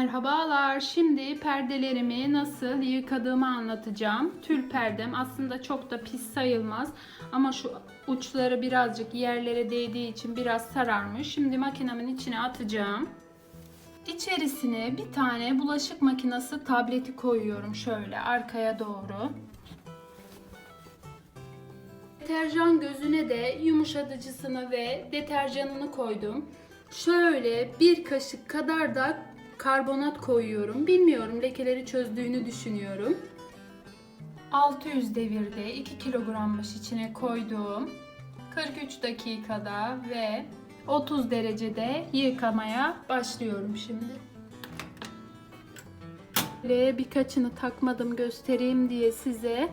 Merhabalar. Şimdi perdelerimi nasıl yıkadığımı anlatacağım. Tül perdem aslında çok da pis sayılmaz ama şu uçları birazcık yerlere değdiği için biraz sararmış. Şimdi makinemin içine atacağım. İçerisine bir tane bulaşık makinesi tableti koyuyorum şöyle arkaya doğru. Deterjan gözüne de yumuşatıcısını ve deterjanını koydum. Şöyle bir kaşık kadar da karbonat koyuyorum. Bilmiyorum lekeleri çözdüğünü düşünüyorum. 600 devirde 2 kilogrammış içine koydum. 43 dakikada ve 30 derecede yıkamaya başlıyorum şimdi. Ve birkaçını takmadım göstereyim diye size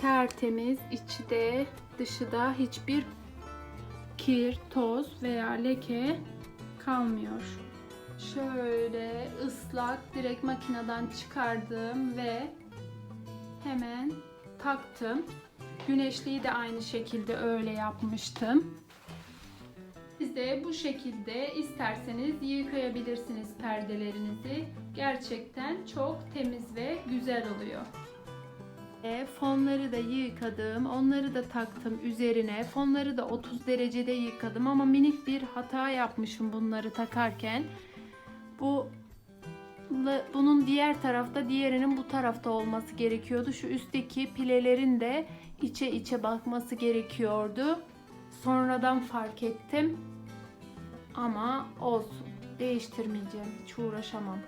tertemiz içi de dışı da hiçbir kir, toz veya leke kalmıyor. Şöyle ıslak direkt makineden çıkardım ve hemen taktım. Güneşliği de aynı şekilde öyle yapmıştım. Siz de bu şekilde isterseniz yıkayabilirsiniz perdelerinizi. Gerçekten çok temiz ve güzel oluyor. E, Fonları da yıkadım. Onları da taktım üzerine. Fonları da 30 derecede yıkadım ama minik bir hata yapmışım bunları takarken. Bu bunun diğer tarafta, diğerinin bu tarafta olması gerekiyordu. Şu üstteki pilelerin de içe içe bakması gerekiyordu. Sonradan fark ettim. Ama olsun. Değiştirmeyeceğim. Hiç uğraşamam.